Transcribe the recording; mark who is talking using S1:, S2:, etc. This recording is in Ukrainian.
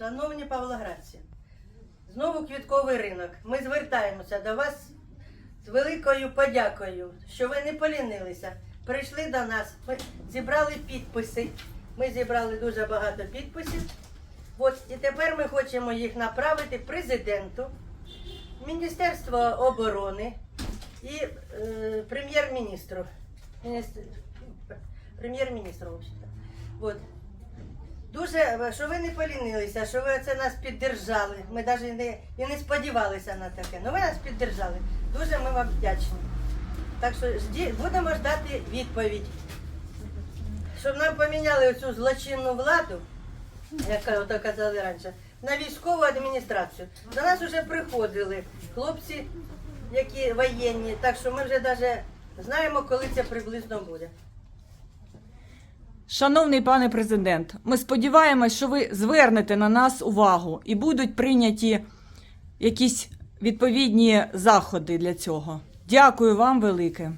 S1: Шановні павлоградці, знову квітковий ринок. Ми звертаємося до вас з великою подякою, що ви не полінилися. Прийшли до нас, ми зібрали підписи. Ми зібрали дуже багато підписів. От, і тепер ми хочемо їх направити президенту, Міністерству оборони і е, прем'єр-міністру. Міністр... Прем'єр-міністру, взагалі. От. Дуже, е, що ви не полінилися, що ви це нас піддержали. Ми навіть не, і не сподівалися на таке. Ну ви нас піддержали. Дуже ми вам вдячні. Так що жді, будемо ждати відповідь. Щоб нам поміняли цю злочинну владу, як ото казали раніше, на військову адміністрацію. До нас вже приходили хлопці, які воєнні, так що ми вже навіть знаємо, коли це приблизно буде.
S2: Шановний пане президент, ми сподіваємось, що ви звернете на нас увагу і будуть прийняті якісь відповідні заходи для цього. Дякую вам велике.